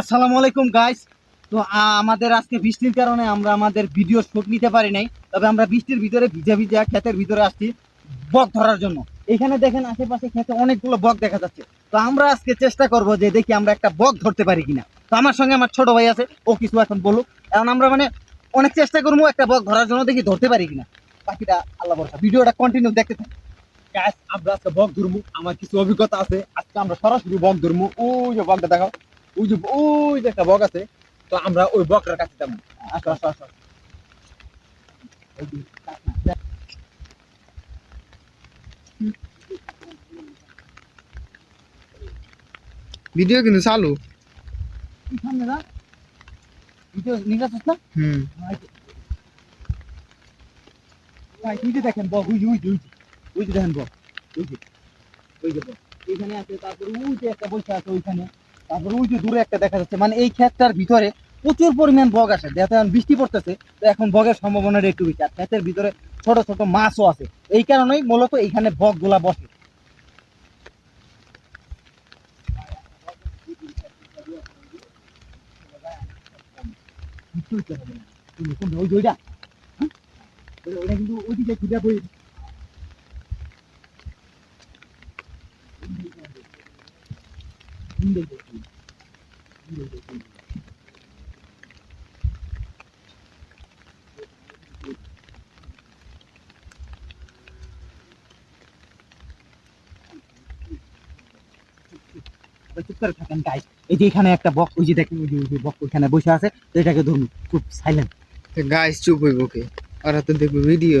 আসসালামু আলাইকুম গাইস তো আমাদের আজকে বৃষ্টির কারণে আমরা আমাদের ভিডিও শুট নিতে পারি নাই, তবে আমরা বৃষ্টির ভিতরে ভিজা ভিজা ক্ষেতের ভিতরে আসছি বক ধরার জন্য। এখানে দেখেন আশেপাশে ক্ষেতে অনেকগুলো বক দেখা যাচ্ছে। তো, আমরা আজকে চেষ্টা করব যে দেখি আমরা একটা বক ধরতে পারি কিনা। তো, আমার সঙ্গে আমার ছোট ভাই আছে, ও কিছু এখন বলুক। এখন আমরা মানে অনেক চেষ্টা করব একটা বক ধরার জন্য দেখি ধরতে পারি কিনা। বাকিটা আল্লাহ ভরসা। ভিডিওটা কন্টিনিউ দেখতে গাছ আমরা আজকে বক ধরবো, আমার কিছু অভিজ্ঞতা আছে। আজকে আমরা সরাসরি বক ধরবো। ওই যে বকটা দেখাও। ওই যে ওই যে একটা বক আছে তো আমরা ওই বকটার কাছে যাব। আসো আসো আসো। ভিডিও কিন্তু চালু। দেখেন বক ওই যে ওই যে ওই যে দেখেন বক ওই যে ওই যে বক। এইখানে আছে তারপরে ওই যে একটা বসে আছে ওইখানে। তারপরে ওই যে দূরে একটা দেখা যাচ্ছে মানে এই ক্ষেতটার ভিতরে প্রচুর পরিমাণ বগ আসে যেহেতু এখন বৃষ্টি পড়তেছে, তো এখন বগের সম্ভাবনাটা একটু বেশি। আর ক্ষেতের ভিতরে ছোট ছোট মাছও আছে। এই কারণেই মূলত এইখানে বকগুলা বসে ওই যে ওইটা। হ্যাঁ? ওইটা কিন্তু ওইদিকে খুঁজে বই চুপ করে থাকেন গাইস এই যে এখানে একটা বক ওই যে দেখেন ওই যে ওই যে বক ওইখানে বসে আছে, তো এটাকে ধরুন খুব সাইলেন্ট গাইস চুপ হইব কে? ওরা তো দেখবে ভিডিও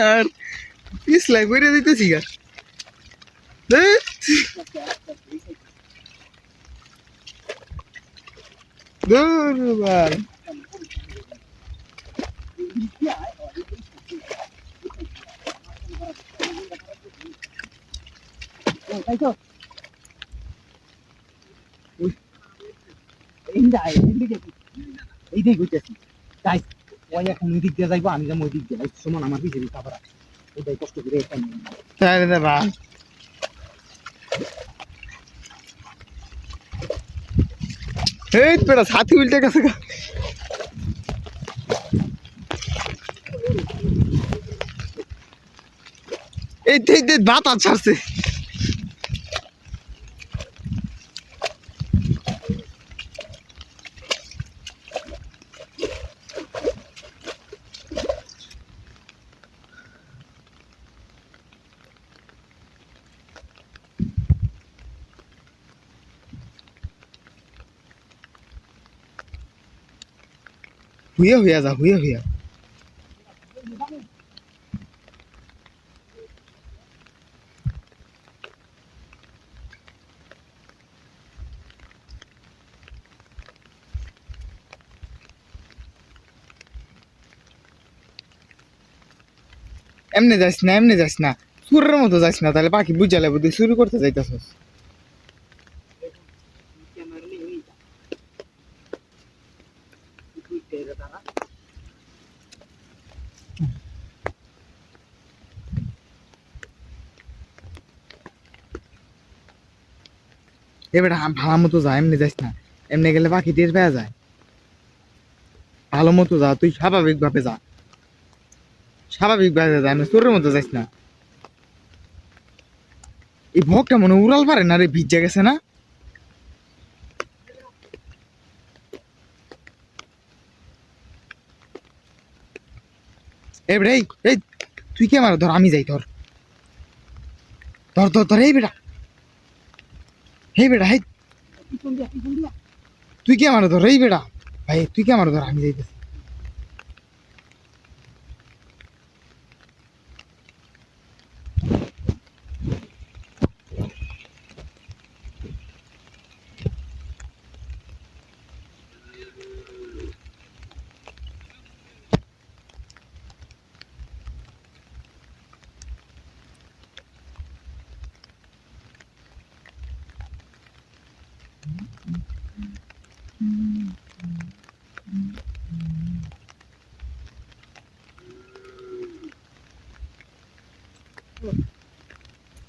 আর পিছলাই করে দিতেছি গা। ওই- এইটা, এইদিকে এইদিকে ঘুরতেছি। গাইস ওই এখন ওই দিক দিয়ে যাইবো, আমি যাব ওই দিক দিয়ে সমান, আমার পিছিয়ে আছে ওটাই কষ্ট করে। এই বেটা, ছাতি উল্টে গেছে গা। এই বাতাস ছাড়ছে হুইয়া হুইয়া যা হুইয়া হুইয়া এমনি যাস না এমনি যাস না সুরের মতো যাস না তাহলে পাখি বুঝালে বুঝি শুরু করতে যাইতেছস এবার ভালো মতো যা, এমনি যাস না। এমনি গেলে পাখি টের পেয়ে যায়। ভালো মতো যা, তুই স্বাভাবিক ভাবে যা। স্বাভাবিক ভাবে যা, এমনি চোরের মতো যাস না। এই ভোগটা মনে উড়াল পারে না রে ভিজে গেছে না? এবারে এই তুই কে মারো ধর আমি যাই ধর ধর ধর ধর এই বেটা হেই বেড়া হে তুই কে আমার ধর? এই বেড়া ভাই তুই কে আমার ধর? আমি যাইতেছি।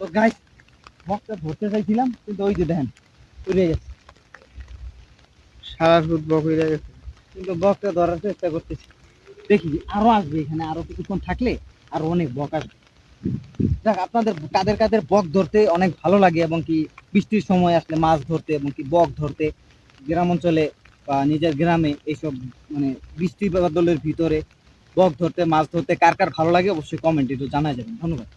তো গাইস বকটা ধরতে চাইছিলাম কিন্তু ওই যে দেখেন উড়ে গেছে। সারা সুদ বক হয়ে গেছে। কিন্তু বকটা ধরার চেষ্টা করতেছি। দেখি আরও আসবে এখানে আরও কিছুক্ষণ থাকলে আরও অনেক বক আসবে। যাক, আপনাদের কাদের কাদের বক ধরতে অনেক ভালো লাগে এবং কি বৃষ্টির সময় আসলে মাছ ধরতে এবং কি বক ধরতে গ্রাম অঞ্চলে বা নিজের গ্রামে এইসব মানে বৃষ্টি বাদলের ভিতরে বক ধরতে, মাছ ধরতে কার কার ভালো লাগে অবশ্যই কমেন্টে একটু জানা যাবেন। ধন্যবাদ।